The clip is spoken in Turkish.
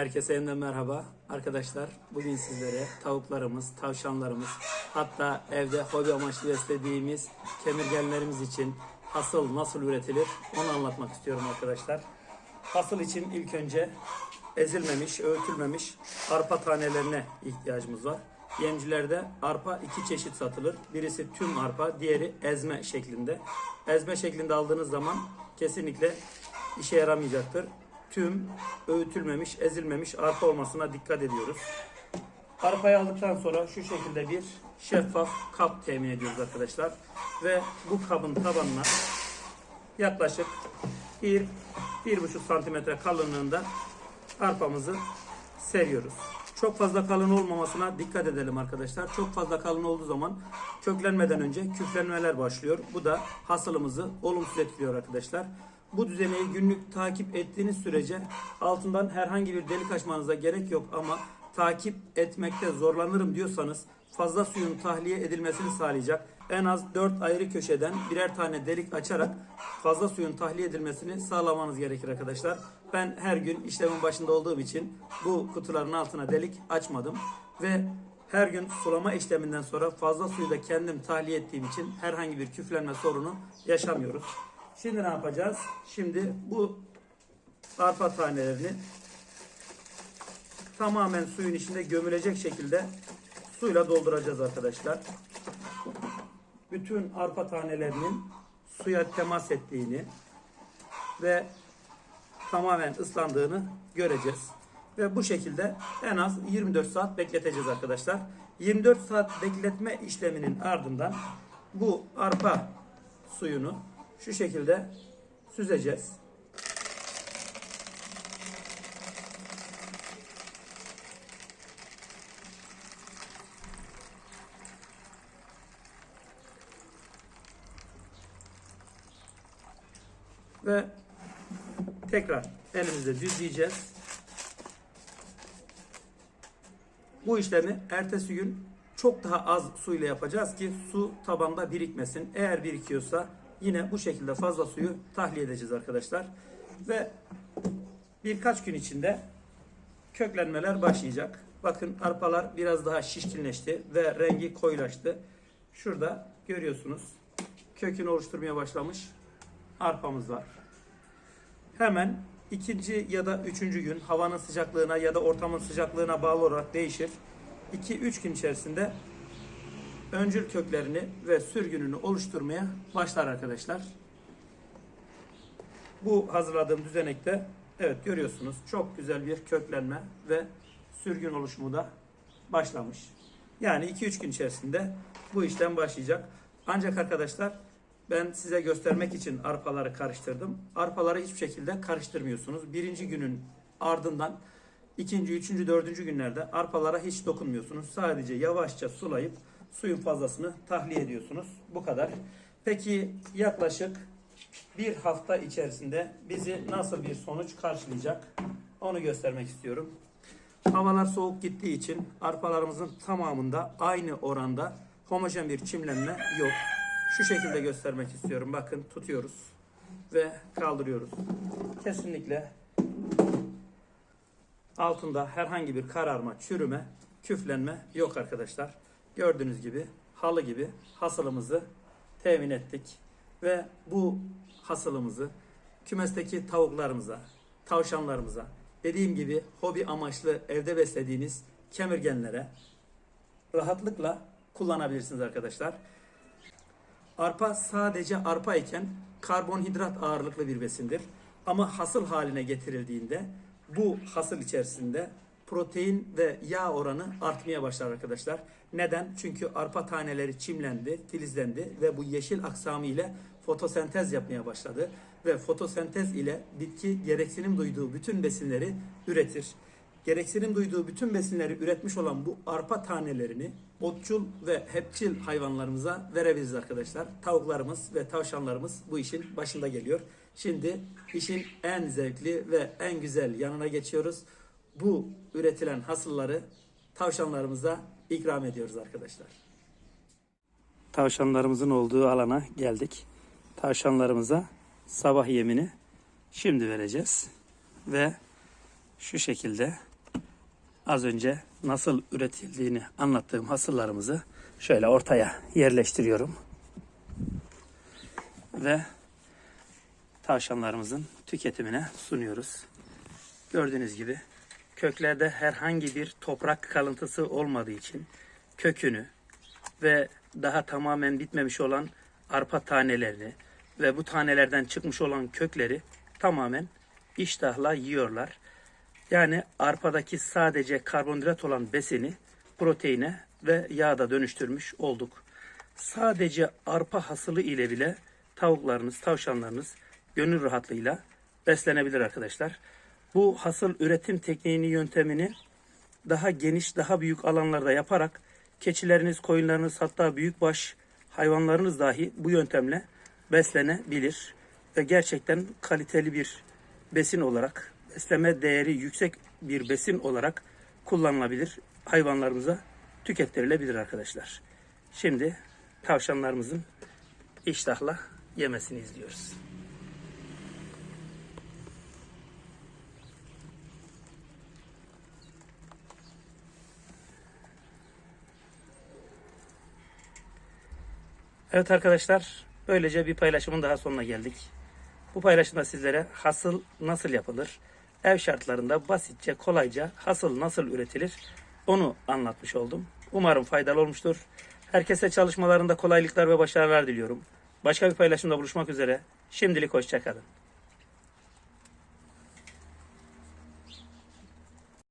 Herkese yeniden merhaba. Arkadaşlar bugün sizlere tavuklarımız, tavşanlarımız hatta evde hobi amaçlı beslediğimiz kemirgenlerimiz için hasıl nasıl üretilir onu anlatmak istiyorum arkadaşlar. Hasıl için ilk önce ezilmemiş, öğütülmemiş arpa tanelerine ihtiyacımız var. Yemcilerde arpa iki çeşit satılır. Birisi tüm arpa, diğeri ezme şeklinde. Ezme şeklinde aldığınız zaman kesinlikle işe yaramayacaktır. Tüm öğütülmemiş, ezilmemiş arpa olmasına dikkat ediyoruz. Arpayı aldıktan sonra şu şekilde bir şeffaf kap temin ediyoruz arkadaşlar. Ve bu kabın tabanına yaklaşık 1 1,5 santimetre kalınlığında arpamızı seriyoruz. Çok fazla kalın olmamasına dikkat edelim arkadaşlar. Çok fazla kalın olduğu zaman köklenmeden önce küflenmeler başlıyor. Bu da hasılımızı olumsuz etkiliyor arkadaşlar. Bu düzeneyi günlük takip ettiğiniz sürece altından herhangi bir delik açmanıza gerek yok ama takip etmekte zorlanırım diyorsanız fazla suyun tahliye edilmesini sağlayacak en az 4 ayrı köşeden birer tane delik açarak fazla suyun tahliye edilmesini sağlamanız gerekir arkadaşlar. Ben her gün işlemin başında olduğum için bu kutuların altına delik açmadım ve her gün sulama işleminden sonra fazla suyu da kendim tahliye ettiğim için herhangi bir küflenme sorunu yaşamıyoruz. Şimdi ne yapacağız? Şimdi bu arpa tanelerini tamamen suyun içinde gömülecek şekilde suyla dolduracağız arkadaşlar. Bütün arpa tanelerinin suya temas ettiğini ve tamamen ıslandığını göreceğiz. Ve bu şekilde en az 24 saat bekleteceğiz arkadaşlar. 24 saat bekletme işleminin ardından bu arpa suyunu şu şekilde süzeceğiz. Ve tekrar elimizde düzleyeceğiz. Bu işlemi ertesi gün çok daha az su ile yapacağız ki su tabanda birikmesin. Eğer birikiyorsa yine bu şekilde fazla suyu tahliye edeceğiz arkadaşlar. Ve birkaç gün içinde köklenmeler başlayacak. Bakın arpalar biraz daha şişkinleşti ve rengi koyulaştı. Şurada görüyorsunuz kökünü oluşturmaya başlamış arpamız var. Hemen ikinci ya da üçüncü gün havanın sıcaklığına ya da ortamın sıcaklığına bağlı olarak değişir. 2-3 gün içerisinde öncül köklerini ve sürgününü oluşturmaya başlar arkadaşlar. Bu hazırladığım düzenekte evet görüyorsunuz çok güzel bir köklenme ve sürgün oluşumu da başlamış. Yani 2-3 gün içerisinde bu işlem başlayacak. Ancak arkadaşlar ben size göstermek için arpaları karıştırdım. Arpaları hiçbir şekilde karıştırmıyorsunuz. Birinci günün ardından ikinci, üçüncü, dördüncü günlerde arpalara hiç dokunmuyorsunuz. Sadece yavaşça sulayıp suyun fazlasını tahliye ediyorsunuz. Bu kadar. Peki yaklaşık bir hafta içerisinde bizi nasıl bir sonuç karşılayacak? Onu göstermek istiyorum. Havalar soğuk gittiği için arpalarımızın tamamında aynı oranda homojen bir çimlenme yok. Şu şekilde göstermek istiyorum. Bakın tutuyoruz ve kaldırıyoruz. Kesinlikle altında herhangi bir kararma, çürüme, küflenme yok arkadaşlar. Gördüğünüz gibi halı gibi hasılımızı temin ettik. Ve bu hasılımızı kümesteki tavuklarımıza, tavşanlarımıza, dediğim gibi hobi amaçlı evde beslediğiniz kemirgenlere rahatlıkla kullanabilirsiniz arkadaşlar. Arpa sadece arpa iken karbonhidrat ağırlıklı bir besindir. Ama hasıl haline getirildiğinde bu hasıl içerisinde protein ve yağ oranı artmaya başlar arkadaşlar. Neden? Çünkü arpa taneleri çimlendi, filizlendi ve bu yeşil aksamı ile fotosentez yapmaya başladı. Ve fotosentez ile bitki gereksinim duyduğu bütün besinleri üretir. Gereksinim duyduğu bütün besinleri üretmiş olan bu arpa tanelerini otçul ve hepçil hayvanlarımıza verebiliriz arkadaşlar. Tavuklarımız ve tavşanlarımız bu işin başında geliyor. Şimdi işin en zevkli ve en güzel yanına geçiyoruz. Bu üretilen hasılları tavşanlarımıza ikram ediyoruz arkadaşlar. Tavşanlarımızın olduğu alana geldik. Tavşanlarımıza sabah yemini şimdi vereceğiz. Ve şu şekilde az önce nasıl üretildiğini anlattığım hasıllarımızı şöyle ortaya yerleştiriyorum. Ve tavşanlarımızın tüketimine sunuyoruz. Gördüğünüz gibi köklerde herhangi bir toprak kalıntısı olmadığı için kökünü ve daha tamamen bitmemiş olan arpa tanelerini ve bu tanelerden çıkmış olan kökleri tamamen iştahla yiyorlar. Yani arpadaki sadece karbonhidrat olan besini proteine ve yağda dönüştürmüş olduk. Sadece arpa hasılı ile bile tavuklarınız, tavşanlarınız gönül rahatlığıyla beslenebilir arkadaşlar. Bu hasıl üretim tekniğini, yöntemini daha geniş, daha büyük alanlarda yaparak keçileriniz, koyunlarınız hatta büyükbaş hayvanlarınız dahi bu yöntemle beslenebilir. Ve gerçekten kaliteli bir besin olarak, besleme değeri yüksek bir besin olarak kullanılabilir. Hayvanlarımıza tükettirilebilir arkadaşlar. Şimdi tavşanlarımızın iştahla yemesini izliyoruz. Evet arkadaşlar, böylece bir paylaşımın daha sonuna geldik. Bu paylaşımda sizlere hasıl nasıl yapılır, ev şartlarında basitçe, kolayca hasıl nasıl üretilir onu anlatmış oldum. Umarım faydalı olmuştur. Herkese çalışmalarında kolaylıklar ve başarılar diliyorum. Başka bir paylaşımda buluşmak üzere. Şimdilik hoşçakalın.